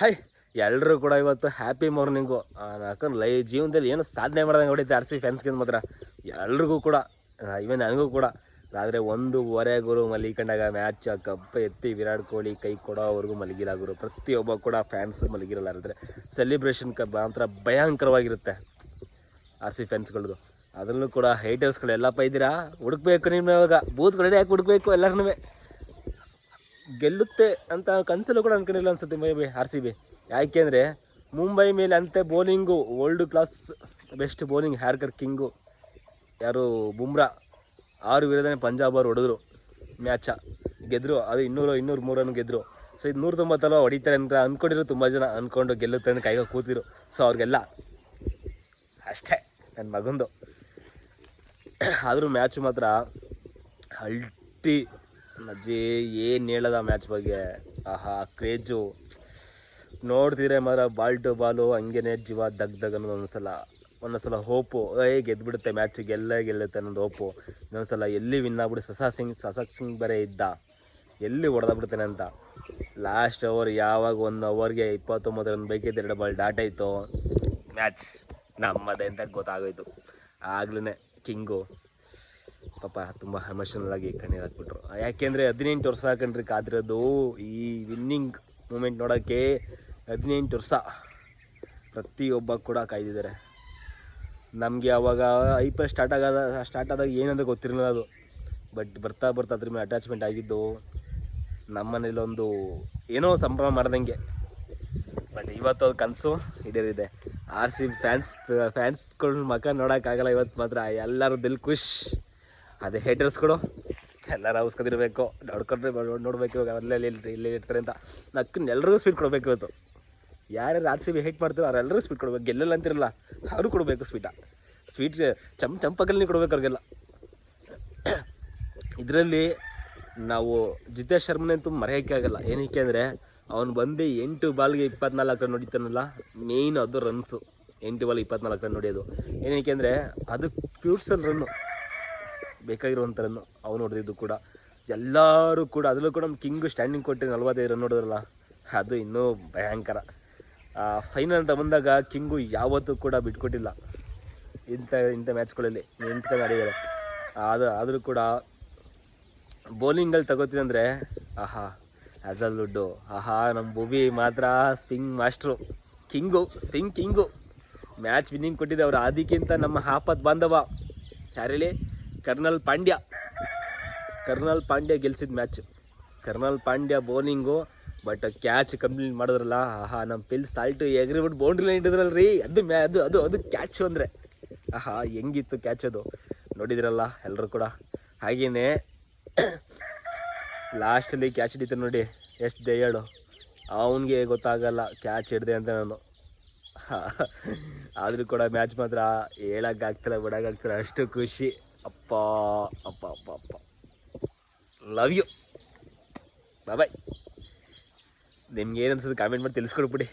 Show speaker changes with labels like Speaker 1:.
Speaker 1: High ಎಲ್ಲರೂ ಕೂಡ ಇವತ್ತು ಹ್ಯಾಪಿ ಮಾರ್ನಿಂಗು ಯಾಕಂದ್ರೆ ಲೈ, ಜೀವನದಲ್ಲಿ ಏನು ಸಾಧನೆ ಮಾಡ್ದಂಗೆ ಹೊಡಿತೆ ಆರ್ ಸಿ ಫ್ಯಾನ್ಸ್ಗಿಂತ ಮಾತ್ರ. ಎಲ್ರಿಗೂ ಕೂಡ ಇವನ್ ನನಗೂ ಕೂಡ. ಆದರೆ ಒಂದೂವರೆ ಗುರು ಮಲಗಿಕೊಂಡಾಗ ಮ್ಯಾಚ್ ಕಪ್ ಎತ್ತಿ ವಿರಾಟ್ ಕೊಹ್ಲಿ ಕೈ ಕೊಡೋವರೆಗೂ ಮಲಗಿಲ್ಲ ಗುರು. ಪ್ರತಿಯೊಬ್ಬ ಕೂಡ ಫ್ಯಾನ್ಸ್ ಮಲಗಿರಲ್ಲ ಅಂದರೆ ಸೆಲಿಬ್ರೇಷನ್ ಕಪ್ ಮಾತ್ರ ಭಯಂಕರವಾಗಿರುತ್ತೆ ಆರ್ ಸಿ ಫ್ಯಾನ್ಸ್ಗಳದು ಅದರಲ್ಲೂ ಕೂಡ ಹೈಟರ್ಸ್ಗಳು ಎಲ್ಲಪ್ಪ ಇದ್ದೀರಾ? ಹುಡುಕ್ಬೇಕು ನಿಮ್ಮ ಇವಾಗ. ಬೂತ್ಗಳೇ ಯಾಕೆ ಹುಡುಕ್ಬೇಕು? ಎಲ್ಲರನ್ನೂ ಗೆಲ್ಲುತ್ತೆ ಅಂತ ಕನಸಲ್ಲೂ ಕೂಡ ಅನ್ಕೊಂಡಿಲ್ಲ ಅನ್ಸುತ್ತೆ maybe, R C B. ಯಾಕೆಂದರೆ ಮುಂಬೈ ಮೇಲೆ ಅಂತೆ bowling world class best bowling yorker king ಯಾರು ಬುಮ್ರಾ. ಆರು ವಿರೋಧನೆ ಪಂಜಾಬ್ ಅವ್ರು ಹೊಡೆದ್ರು ಮ್ಯಾಚ. ಗೆದ್ದರು ಅದು ಇನ್ನೂರು ಇನ್ನೂರು ಮೂರನ್ನು ಗೆದ್ದರು ಸೊ ಇದು ನೂರ ತೊಂಬತ್ತಲ್ಲ ಹೊಡಿತಾರೆ ಅಂತ ಅಂದ್ಕೊಂಡಿರು ತುಂಬ ಜನ ಅಂದ್ಕೊಂಡು ಗೆಲ್ಲುತ್ತೆ ಅಂತ ಕೈಗೆ ಕೂತಿರು ಸೊ ಅವ್ರಿಗೆಲ್ಲ ಅಷ್ಟೇ ನನ್ನ ಮಗಂದು. ಆದರೂ ಮ್ಯಾಚ್ ಮಾತ್ರ ಅಲ್ಟಿ ಅಜ್ಜಿ ಏನು ಹೇಳದ ಮ್ಯಾಚ್ ಬಗ್ಗೆ? ಆಹಾ ಕ್ರೇಜು ನೋಡ್ತಿದ್ರೆ ಮಾತ್ರ ಬಾಲ್ ಟು ಬಾಲು ಹಂಗೇನೆ ಜೀವ ದಗ್ ದಗ್ ಅನ್ನೋದು ಒಂದ್ಸಲ. ಒಂದೊಂದ್ಸಲ ಹೋಪು ಏ ಗೆದ್ಬಿಡುತ್ತೆ ಮ್ಯಾಚ್ ಗೆಲ್ಲ, ಗೆಲ್ಲುತ್ತೆ ಅನ್ನೋದು ಹೋಪು ಇನ್ನೊಂದ್ಸಲ ಎಲ್ಲಿ ವಿನ್ ಆಗ್ಬಿಡು, ಸಸಾ ಸಿಂಗ್, ಸಸಕ್ ಸಿಂಗ್ ಬೇರೆ ಇದ್ದ. ಎಲ್ಲಿ ಹೊಡೆದ್ಬಿಡ್ತೇನೆ ಅಂತ. ಲಾಸ್ಟ್ ಓವರ್ ಯಾವಾಗ ಒಂದು ಓವರ್ಗೆ ಇಪ್ಪತ್ತೊಂಬತ್ತು ರನ್ ಎರಡು ಬಾಲ್ ಡಾಟ್ ಆಯಿತು. ಮ್ಯಾಚ್ ನಮ್ಮದೇ ಅಂತ ಗೊತ್ತಾಗೋಯ್ತು. ಆಗ್ಲೇ ಕಿಂಗು ಪಾಪ ತುಂಬ ಎಮೋಷನಲ್ ಆಗಿ ಕಣ್ಣೀರು ಹಾಕ್ಬಿಟ್ರು. ಯಾಕೆಂದರೆ ಹದಿನೆಂಟು ವರ್ಷ ಕಣ್ರಿ ಕಾದಿರೋದು. ಈ ವಿನ್ನಿಂಗ್ ಮೂಮೆಂಟ್ ನೋಡೋಕ್ಕೆ ಹದಿನೆಂಟು ವರ್ಷ ಪ್ರತಿಯೊಬ್ಬ ಕೂಡ ಕಾಯ್ದಿದ್ದಾರೆ. ನಮಗೆ ಅವಾಗ ಐ ಪಿ ಎಲ್ ಸ್ಟಾರ್ಟ್ ಆಗೋದ ಸ್ಟಾರ್ಟ್ ಆದಾಗ ಏನಂತ ಗೊತ್ತಿರಲಿಲ್ಲ ಅದು. ಬಟ್ ಬರ್ತಾ ಬರ್ತಾ ಅದ್ರ ಮೇಲೆ ಅಟ್ಯಾಚ್ಮೆಂಟ್ ಆಗಿದ್ದು ನಮ್ಮನೇಲಿ ಒಂದು ಏನೋ ಸಂಭ್ರಮ ಮಾಡ್ದಂಗೆ. ಬಟ್ ಇವತ್ತು ಅದು ಕನಸು ಈಡೇರಿದೆ ಆರ್ ಸಿ ಫ್ಯಾನ್ಸ್ ಫ್ಯಾನ್ಸ್ಗಳ ಮಕ ನೋಡೋಕ್ಕಾಗಲ್ಲ, ಇವತ್ತು ಮಾತ್ರ ಎಲ್ಲರೂ ದಿಲ್ ಖುಷ್. ಅದೇ ಹೇಟರ್ಸ್ಗಳು ಎಲ್ಲರೂ ಅವಸ್ಕೊಂಡಿರ್ಬೇಕು ನೋಡ್ಕೊಂಡ್ರೆ ನೋಡ್- ನೋಡ್ಬೇಕು ಇವಾಗ. ಅಲ್ಲೇ ಇಲ್ಲಿ ಇಲ್ಲೇ ಇರ್ತಾರೆ ಅಂತ. ನಕ್ಕನ್ನ ಎಲ್ರಿಗೂ ಸ್ವೀಟ್ ಕೊಡಬೇಕು ಇವತ್ತು. ಯಾರ್ಯಾರು ಆರ್ ಸಿ ಬಿ ಹೇಟ್ ಮಾಡ್ತಾರೋ ಅವರೆಲ್ಲರಿಗೂ ಸ್ವೀಟ್ ಕೊಡಬೇಕು. ಗೆಲ್ಲಲ್ಲ ಅಂತಿರಲ್ಲ ಅವರು ಕೊಡಬೇಕು ಸ್ವೀಟ ಸ್ವೀಟ್ ಚಮ್ ಚಂಪಕಲ್ಲಿ ಕೊಡಬೇಕು ಅವ್ರಿಗೆಲ್ಲ. ಇದರಲ್ಲಿ ನಾವು ಜಿತೇಶ್ ಶರ್ಮನಂತೂ ಮರೆಯೋಕ್ಕೆ ಆಗಲ್ಲ. ಏನಕ್ಕೆ ಅಂದರೆ, ಅವ್ನು ಬಂದು ಎಂಟು ಬಾಲ್ಗೆ ಇಪ್ಪತ್ನಾಲ್ಕು ರನ್ ಹೊಡಿತಾನಲ್ಲ ಮೇಯ್ನ್ ಅದು ರನ್ಸು ಎಂಟು ಬಾಲ್ ಇಪ್ಪತ್ನಾಲ್ಕು ರನ್ ಏನಕ್ಕೆ ಅಂದರೆ, ಅದು ಪ್ಯೂರ್ಸಲ್ ರನ್ನು ಬೇಕಾಗಿರುವಂಥ ಅವ್ನು ಹೊಡೆದಿದ್ದು ಕೂಡ. ಎಲ್ಲರೂ ಕೂಡ ಅದರಲ್ಲೂ ಕೂಡ ನಮ್ಮ ಕಿಂಗು ಸ್ಟ್ಯಾಂಡಿಂಗ್ ಕೊಟ್ಟು ನಲ್ವತ್ತೈದು ರನ್ ನೋಡಿದ್ರಲ್ಲ, ಅದು ಇನ್ನೂ ಭಯಂಕರ. ಫೈನಲ್ ಅಂತ ಬಂದಾಗ ಕಿಂಗು ಯಾವತ್ತೂ ಕೂಡ ಬಿಟ್ಕೊಟ್ಟಿಲ್ಲ. ಇಂಥ ಇಂಥ ಮ್ಯಾಚ್ಗಳಲ್ಲಿ ನಿಂತ್ಕೊಂಡು ಆಡಿದ್ದಾರೆ. ಅದು ಆದರೂ ಕೂಡ ಬೌಲಿಂಗಲ್ಲಿ ತಗೋತೀನಿ ಅಂದರೆ, ಆಹಾ ಅಜಲ್ ದುಡ್ಡು ಆಹಾ ನಮ್ಮ ಬುಬಿ ಮಾತ್ರ swing master king swing king. Match winning ಕೊಟ್ಟಿದ್ದೆ ಅವರು. ಅದಕ್ಕಿಂತ ನಮ್ಮ ಆಪತ್ ಬಾಂಧವ. ಯಾರೇಳಿ Krunal Pandya. Krunal Pandya ಗೆಲ್ಸಿದ match Krunal Pandya bowling but catch complete ಮಾಡಿದ್ರಲ್ಲ, ಆಹಾ ನಮ್ಮ ಪಿಲ್ ಸಾಲ್ಟು ಎಗ್ರಿಬಿಟ್ಟು ಬೌಂಡ್ರಿ ಲೈನ್ ಇಟ್ಟಿದ್ರಲ್ಲ ರೀ ಅದು ಮ್ಯಾ, ಅದು ಅದು ಅದು ಕ್ಯಾಚ್ ಅಂದರೆ. ಆಹಾ, ಹೆಂಗಿತ್ತು ಕ್ಯಾಚ್ ಅದು? ನೋಡಿದ್ರಲ್ಲ ಎಲ್ಲರೂ ಕೂಡ. ಹಾಗೆಯೇ ಲಾಸ್ಟಲ್ಲಿ ಕ್ಯಾಚ್ ಹಿಡಿತಾರೆ ನೋಡಿ. ಎಷ್ಟು ದಯ್ಯಾಳು ಅವನಿಗೆ ಗೊತ್ತಾಗಲ್ಲ ಕ್ಯಾಚ್ ಹಿಡ್ದೆ ಅಂತ ನಾನು. ಆದರೂ ಕೂಡ ಮ್ಯಾಚ್ ಮಾತ್ರ ಹೇಳೋಕ್ಕಾಗ್ತಿಲ್ಲ, ಬಿಡೋಕ್ಕಾಗ್ತಿಲ್ಲ. ಅಷ್ಟು ಖುಷಿ. ಅಪ್ಪ ಅಪ್ಪ ಅಪ್ಪ ಅಪ್ಪ. ಲವ್ ಯು ಬಾಯ್ ನಿಮ್ಗೆ ಏನು ಅನ್ಸುತ್ತೆ ಕಾಮೆಂಟ್ ಮಾಡಿ ತಿಳಿಸ್ಕೊಡ್ಬಿಡಿ.